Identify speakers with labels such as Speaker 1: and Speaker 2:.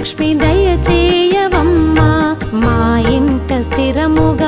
Speaker 1: లక్ష్మి దయ చేయవమ్మా మా ఇంట స్థిరముగా